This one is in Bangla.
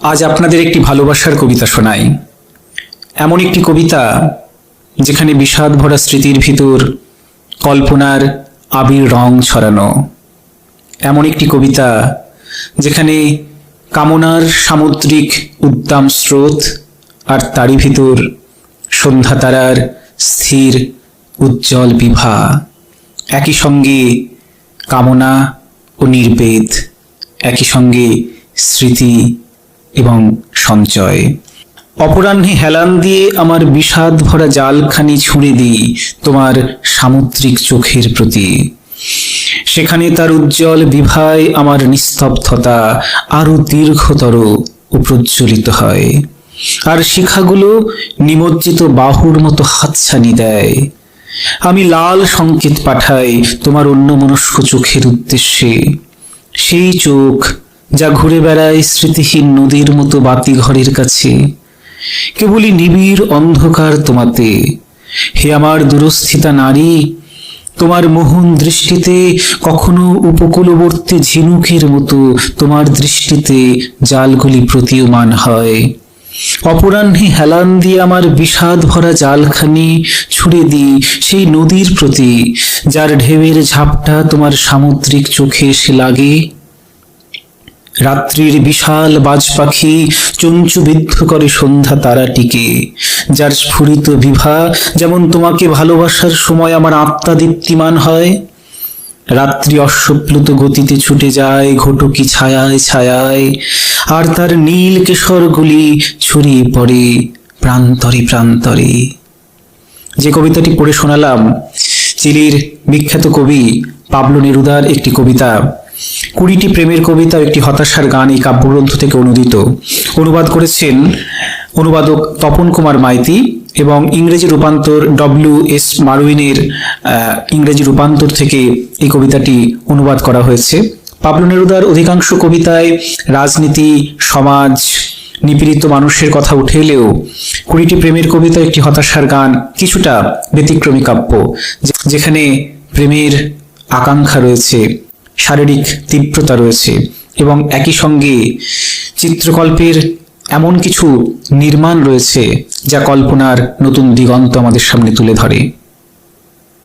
আজ আপনাদের একটি ভালোবাসার কবিতা শোনাই। এমন একটি কবিতা যেখানে বিষাদ ভরা স্মৃতির ভিতর কল্পনার আবির রং ছড়ানো। এমন একটি কবিতা যেখানে কামনার সামুদ্রিক উদ্দাম স্রোত আর তারই ভিতর সন্ধ্যা তারার স্থির উজ্জ্বল বিভা। একই সঙ্গে কামনা ও নির্বেদ, একই সঙ্গে স্মৃতি এবং সঞ্চয়। অপরাহ্নে হেলান দিয়ে আমার বিষাদ ভরা জালখানি ছুঁড়ে দিই তোমার সামুদ্রিক চোখের প্রতি। সেখানে তার উজ্জ্বল বিভায় আমার নিস্তব্ধতা আরও দীর্ঘতর ও প্রজ্বলিত হয়। আর শিখাগুলো নিমজ্জিত বাহুর মতো হাতছানি দেয়। আমি লাল সংকেত পাঠাই তোমার অন্যমনস্ক চোখের উদ্দেশ্যে। সেই চোখ যা ঘুরে বেড়ায় স্মৃতিহীন নদীর মতো বাতি ঘরের কাছে। কেবলই নিবিড় অন্ধকার তোমাতে। হে আমার দূরস্থিতা নারী, তোমার মোহন দৃষ্টিতে কখনো উপকূলবর্তী ঝিনুকের মতো তোমার দৃষ্টিতে জালগুলি প্রতীয়মান হয়। অপরাহ্নে হেলান দিয়ে আমার বিষাদ ভরা জালখানি ছুড়ে দিই সেই নদীর প্রতি, যার ঢেউয়ের ঝাপটা তোমার সামুদ্রিক চোখে এসে লাগে। রাত্রির বিশাল বাজ পাখি চঞ্চুবিদ্ধ করে সন্ধ্যা তারাটিকে, যার স্ফুরিত বিভা যেমন তোমাকে ভালোবাসার সময় আমার আত্মা দীপ্তিমান হয়। রাত্রি অশ্বপ্লুত গতিতে ছুটে যায়, ঘটকি ছায়ায় ছায়ায়, আর তার নীল কেশরগুলি ছড়িয়ে পড়ে প্রান্তরে প্রান্তরে। যে কবিতাটি পড়ে শোনালাম, চিলির বিখ্যাত কবি পাবলো নেরুদার একটি কবিতা কুড়িটি প্রেমের কবিতা একটি হতাশার গান এই কাব্যগ্রন্থ থেকে অনুদিত। অনুবাদ করেছেন অনুবাদক তপন কুমার মাইতি এবং ইংরেজি রূপান্তর ডব্লিউ এস মারুইনের ইংরেজি রূপান্তর থেকে এই কবিতাটি অনুবাদ করা হয়েছে। পাবলো নেরুদার অধিকাংশ কবিতায় রাজনীতি, সমাজ, নিপীড়িত মানুষের কথা উঠে এলেও কুড়িটি প্রেমের কবিতা একটি হতাশার গান কিছুটা ব্যতিক্রমী কাব্য যেখানে প্রেমের আকাঙ্ক্ষা রয়েছে। শারীরিক তীব্রতা রয়েছে এবং একই সঙ্গে চিত্রকল্পের এমন কিছু নির্মাণ রয়েছে যা কল্পনার নতুন দিগন্ত আমাদের সামনে তুলে ধরে।